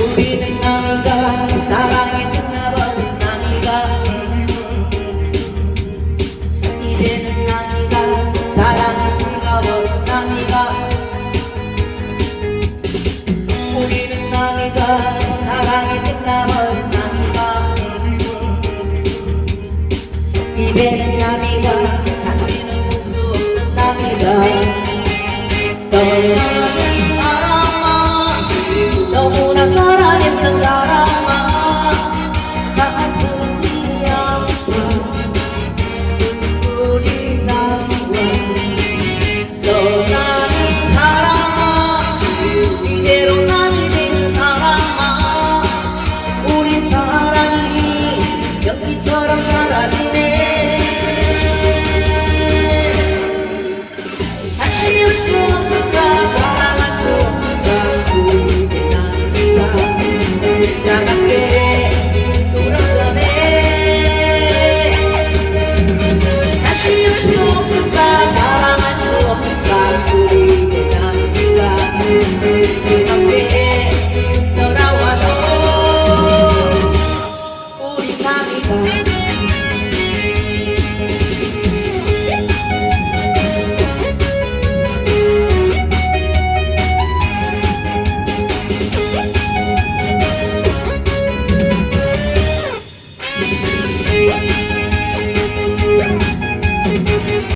우리는 남이가 사랑이 끝나버린 남이가. 이제는 남이가 사랑이 식어버린 남이가. 우리는 남이가 사랑이 끝나버린 남이가. 이제는 남이가 당신을 볼수 없는 남이가. 별처럼 사라지네.